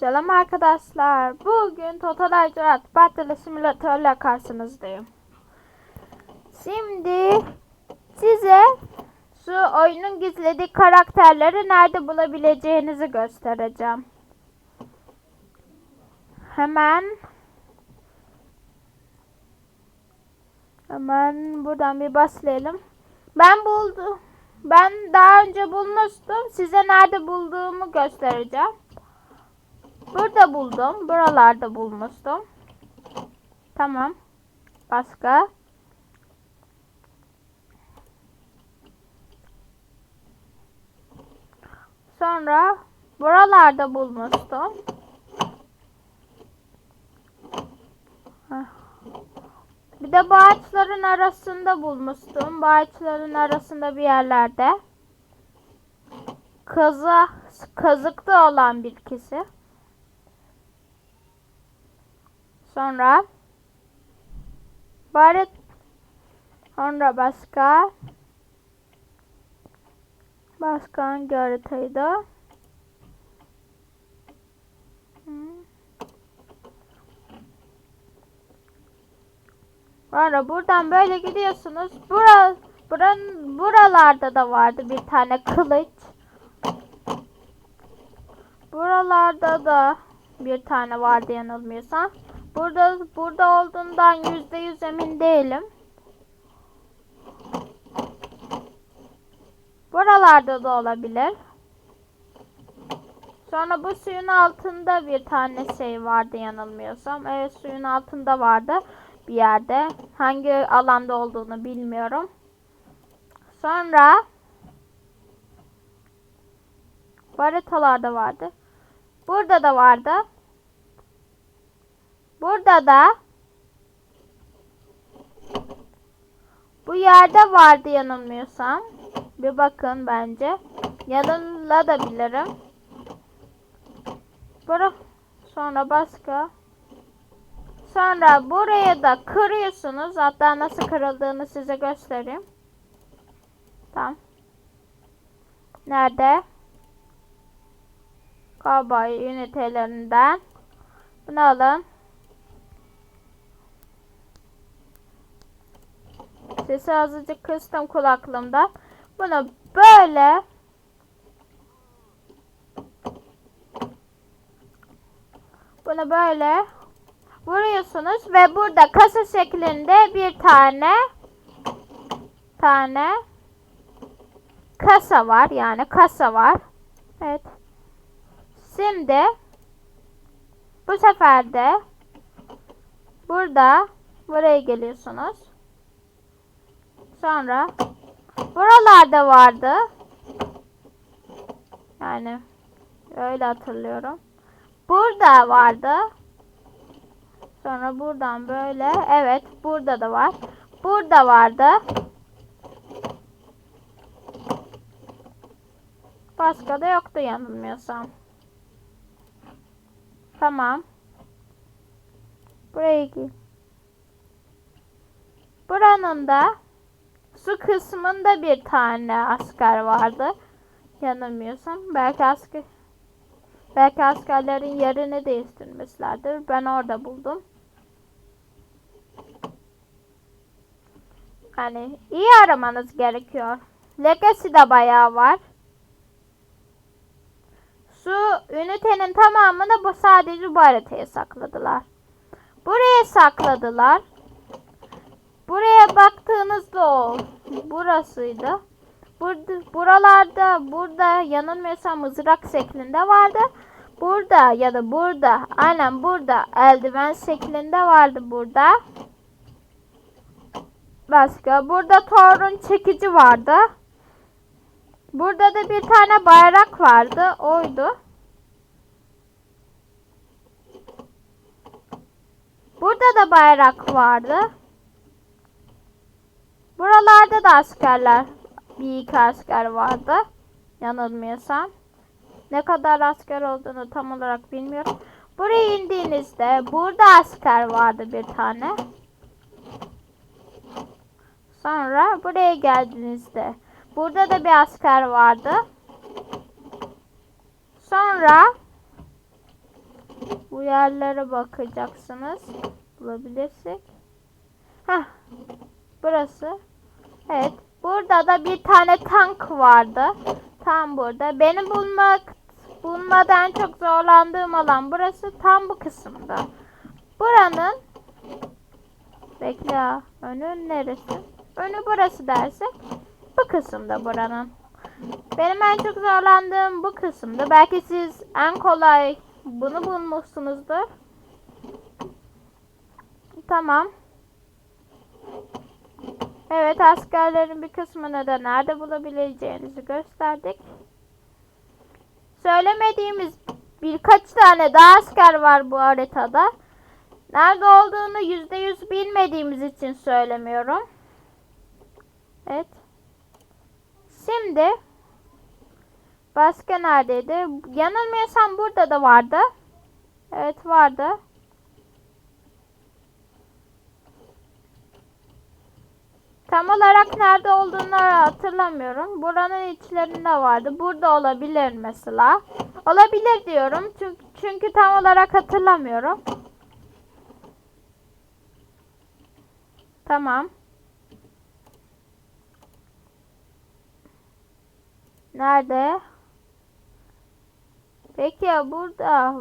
Selam arkadaşlar. Bugün Total Icraat Battle Simülatör'le karşınızdayım. Şimdi size şu oyunun gizlediği karakterleri nerede bulabileceğinizi göstereceğim. Hemen Hemen buradan bir başlayalım. Ben buldum. Ben daha önce bulmuştum. Size nerede bulduğumu göstereceğim. Burada buldum. Buralarda bulmuştum. Tamam. Başka? Sonra buralarda bulmuştum. Bir de bu arasında bulmuştum. Bu arasında bir yerlerde. Kazı, kazıkta olan bir kişi. Sonra bari sonra başka başka hangi haritaydı? Hmm. Sonra buradan böyle gidiyorsunuz. Bura, buranın, buralarda da vardı bir tane kılıç. Buralarda da bir tane vardı yanılmıyorsam. Burada burada olduğundan yüzde yüz emin değilim. Buralarda da olabilir. Sonra bu suyun altında bir tane şey vardı yanılmıyorsam. Evet suyun altında vardı bir yerde. Hangi alanda olduğunu bilmiyorum. Sonra haritalarda vardı. Burada da vardı. Burada da bu yerde vardı yanılmıyorsam. Bir bakın bence. Yanılabilirim. Bura sonra başka. Sonra buraya da kırıyorsunuz. Hatta nasıl kırıldığını size göstereyim. Tamam. Nerede? Cowboy ünitelerinden. Bunu alın. Sesi azıcık kıstım kulaklığımda. Bunu böyle bunu böyle vuruyorsunuz ve burada kasa şeklinde bir tane tane kasa var. Yani kasa var. Evet. Şimdi bu sefer de burada buraya geliyorsunuz. Sonra buralarda vardı. Yani öyle hatırlıyorum. Burada vardı. Sonra buradan böyle. Evet burada da var. Burada vardı. Başka da yoktu yanılmıyorsam. Tamam. Buraya gir. Buranın da su kısmında bir tane asker vardı. Yanılmıyorsam. Belki asker belki askerlerin yerini değiştirmişlerdir. Ben orada buldum. Yani iyi aramanız gerekiyor. Legacy'de bayağı var. Su ünitenin tamamını bu sadece bu haritaya sakladılar. Buraya sakladılar. Buraya baktığınızda o burasıydı. Burada, buralarda burada yanılmıyorsam mızrak şeklinde vardı. Burada ya da burada aynen burada eldiven şeklinde vardı burada. Başka burada torun çekici vardı. Burada da bir tane bayrak vardı. Oydu. Burada da bayrak vardı. Askerler. Bir iki asker vardı. Yanılmıyorsam. Ne kadar asker olduğunu tam olarak bilmiyorum. Buraya indiğinizde burada asker vardı bir tane. Sonra buraya geldiğinizde burada da bir asker vardı. Sonra Bu yerlere bakacaksınız. Bulabilirsek. Heh. Burası. Evet. Burada da bir tane tank vardı. Tam burada. Benim bulmak bulmada en çok zorlandığım alan burası. Tam bu kısımda. Buranın Bekle. Önü neresi? Önü burası dersek bu kısımda buranın. Benim en çok zorlandığım bu kısımda. Belki siz en kolay bunu bulmuşsunuzdur. Tamam. Evet askerlerin bir kısmını da nerede bulabileceğinizi gösterdik. Söylemediğimiz birkaç tane daha asker var bu haritada. Nerede olduğunu yüzde yüz bilmediğimiz için söylemiyorum. Evet. Şimdi başka neredeydi? Yanılmıyorsam burada da vardı. Evet vardı. Tam olarak nerede olduğunu hatırlamıyorum. Buranın içlerinde vardı. Burada olabilir mesela. Olabilir diyorum. Çünkü, çünkü tam olarak hatırlamıyorum. Tamam. Nerede? Peki ya burada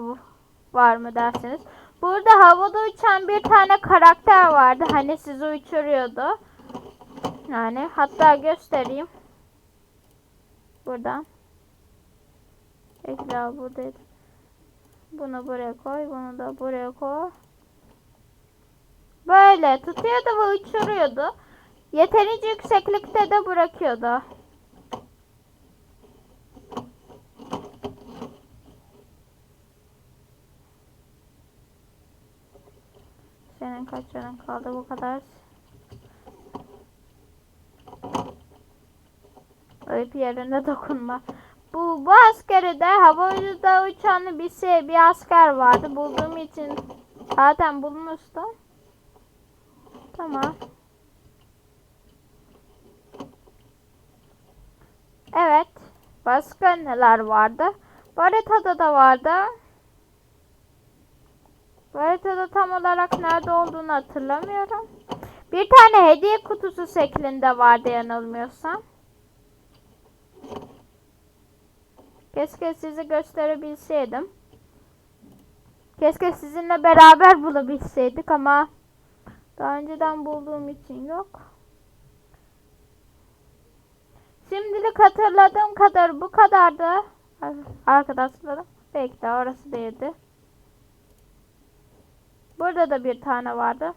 var mı dersiniz? Burada havada uçan bir tane karakter vardı. Hani sizi uçuruyordu. Yani hatta göstereyim. Buradan. Bekle buradaydı. Bunu buraya koy. Bunu da buraya koy. Böyle tutuyordu ve uçuruyordu. Yeterince yükseklikte de bırakıyordu. Senin kaç canın kaldı bu kadar? Ayıp yerine dokunma. Bu, bu askeri de havayoluda uçan bir şey, bir asker vardı. Bulduğum için zaten bulmuştum. Tamam. Evet. Başka neler vardı? Bu haritada da vardı. Bu haritada tam olarak nerede olduğunu hatırlamıyorum. Bir tane hediye kutusu şeklinde vardı yanılmıyorsam. Keşke sizi gösterebilseydim. Keşke sizinle beraber bulabilseydik ama daha önceden bulduğum için yok. Şimdilik hatırladığım kadar bu kadardı. Arkadaşlarım. Belki de orası değildi. Burada da bir tane vardı.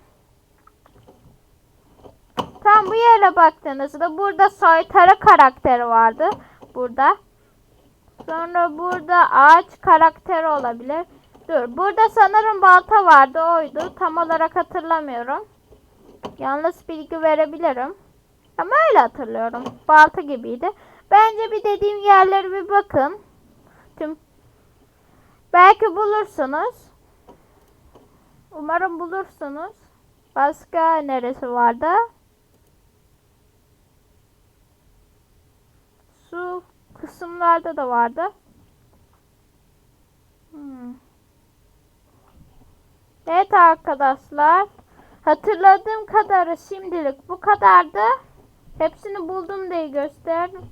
Tam bu yere baktığınızda burada soytarı karakteri vardı. Burada. Sonra burada ağaç karakteri olabilir. Dur. Burada sanırım balta vardı. Oydu. Tam olarak hatırlamıyorum. Yalnız bilgi verebilirim. Ama öyle hatırlıyorum. Balta gibiydi. Bence bir dediğim yerlere bir bakın. Tüm Belki bulursunuz. Umarım bulursunuz. Başka neresi vardı? Su kısımlarda da vardı. Hmm. Evet arkadaşlar. Hatırladığım kadarı şimdilik bu kadardı. Hepsini buldum diye gösterdim.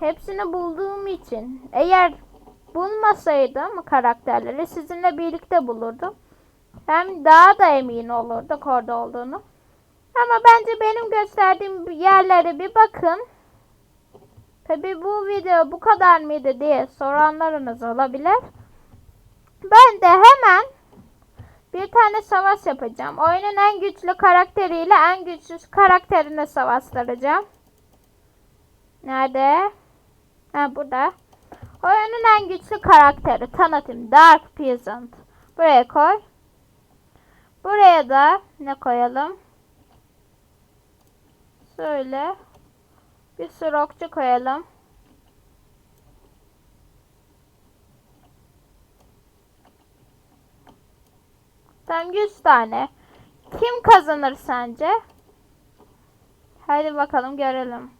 Hepsini bulduğum için. Eğer bulmasaydım karakterleri sizinle birlikte bulurdum. Hem daha da emin olurduk orada olduğunu. Ama bence benim gösterdiğim yerlere bir bakın. Tabi bu video bu kadar mıydı diye soranlarınız olabilir. Ben de hemen bir tane savaş yapacağım. Oyunun en güçlü karakteriyle en güçsüz karakterine savaştıracağım. Nerede? Ha burada. Oyunun en güçlü karakteri tanıtayım. Dark Peasant. Buraya koy. Buraya da ne koyalım? Şöyle. Bir sürü okçu koyalım. Tam 100 tane. Kim kazanır sence? Hadi bakalım görelim.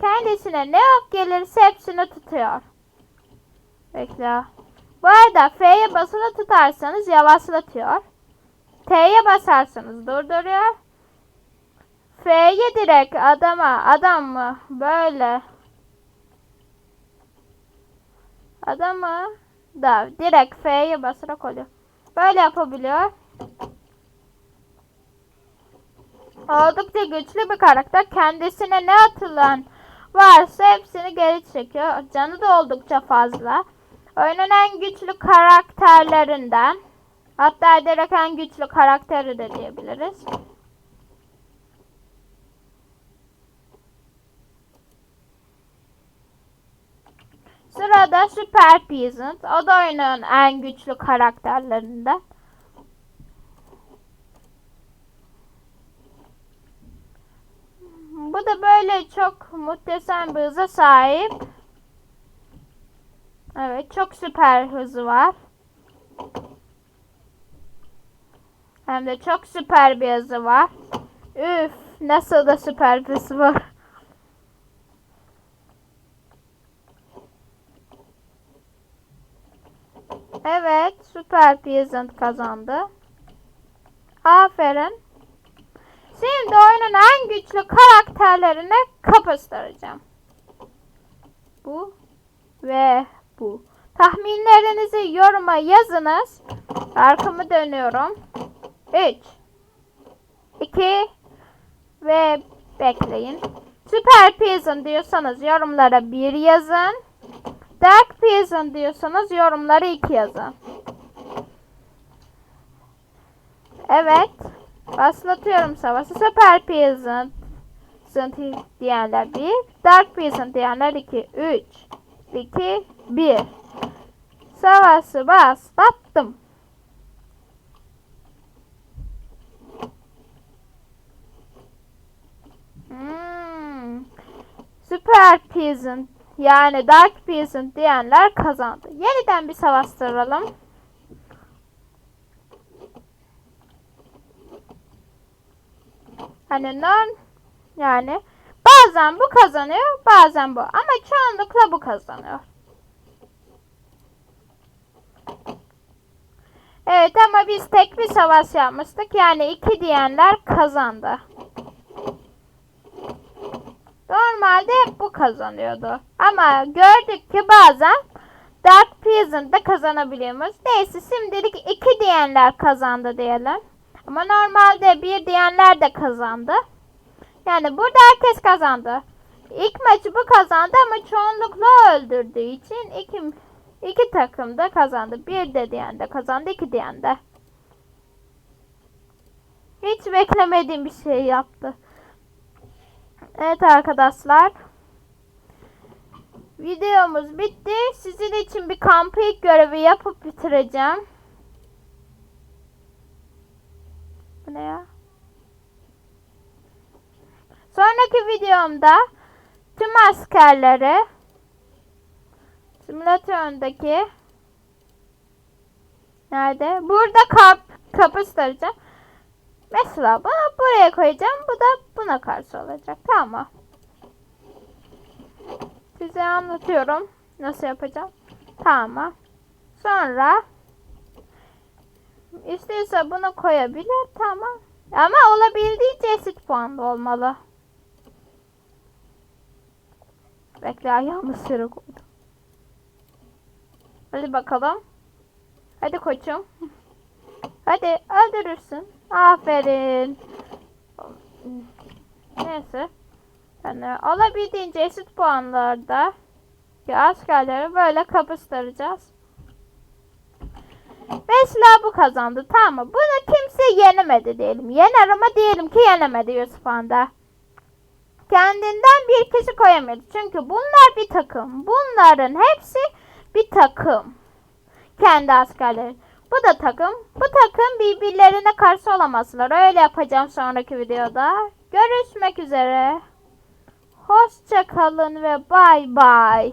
Kendisine ne ok gelirse hepsini tutuyor. Bekle. Bu arada F'ye basılı tutarsanız yavaşlatıyor. T'ye basarsanız durduruyor. F'ye direkt adama adam mı böyle adamı da direkt F'ye basarak oluyor. Böyle yapabiliyor. Oldukça güçlü bir karakter. Kendisine ne atılan varsa hepsini geri çekiyor. Canı da oldukça fazla. Oyunun en güçlü karakterlerinden. Hatta direkt en güçlü karakteri de diyebiliriz. Sırada Super Peasant. O da oyunun en güçlü karakterlerinden. Bu da böyle çok muhteşem bir hıza sahip. Evet çok süper hızı var. Hem de çok süper bir hızı var. Üf nasıl da süper bir hızı var. Evet süper Peasant kazandı. Aferin. Şimdi oyunun en güçlü karakterlerine kapıştıracağım. Bu ve bu. Tahminlerinizi yoruma yazınız. Arkamı dönüyorum. 3 2 ve bekleyin. Süper Peasant diyorsanız yorumlara 1 yazın. Dark Peasant diyorsanız yorumlara 2 yazın. Evet. Başlatıyorum savaşı. Süper Peasant diyenler 1. Dark Peasant diyenler 2. 3 2 1 Savaşı başlattım. Hmm. Süper Peasant yani Dark Peasant diyenler kazandı. Yeniden bir savaştıralım. Hani non yani bazen bu kazanıyor bazen bu ama çoğunlukla bu kazanıyor. Evet ama biz tek bir savaş yapmıştık yani iki diyenler kazandı. Normalde hep bu kazanıyordu. Ama gördük ki bazen Dark Peasant da kazanabiliyormuş. Neyse şimdilik iki diyenler kazandı diyelim. Ama normalde bir diyenler de kazandı. Yani burada herkes kazandı. İlk maçı bu kazandı ama çoğunlukla öldürdüğü için iki, iki takım da kazandı. Bir de diyen de kazandı, iki diyen de. Hiç beklemediğim bir şey yaptı. Evet arkadaşlar. Videomuz bitti. Sizin için bir kampı ilk görevi yapıp bitireceğim. Bu ne ya? Sonraki videomda tüm askerleri simülatördeki nerede? Burada kap kapıştıracağım. Mesela bunu buraya koyacağım. Bu da buna karşı olacak. Tamam. Size anlatıyorum. Nasıl yapacağım. Tamam. Sonra istiyorsa bunu koyabilir. Tamam. Ama olabildiğince eşit puanda olmalı. Bekle yanlış yere koydum. Hadi bakalım. Hadi koçum. Hadi öldürürsün. Aferin. Neyse. Yani olabildiğince eşit puanlarda askerleri böyle kapıştıracağız. Mesela bu kazandı. Tamam? Bunu kimse yenemedi diyelim. Yener ama diyelim ki yenemedi Yusuf Anda. Kendinden bir kişi koyamadı. Çünkü bunlar bir takım. Bunların hepsi bir takım. Kendi askerleri. Bu da takım. Bu takım birbirlerine karşı olamazlar. Öyle yapacağım sonraki videoda. Görüşmek üzere. Hoşça kalın ve bay bay.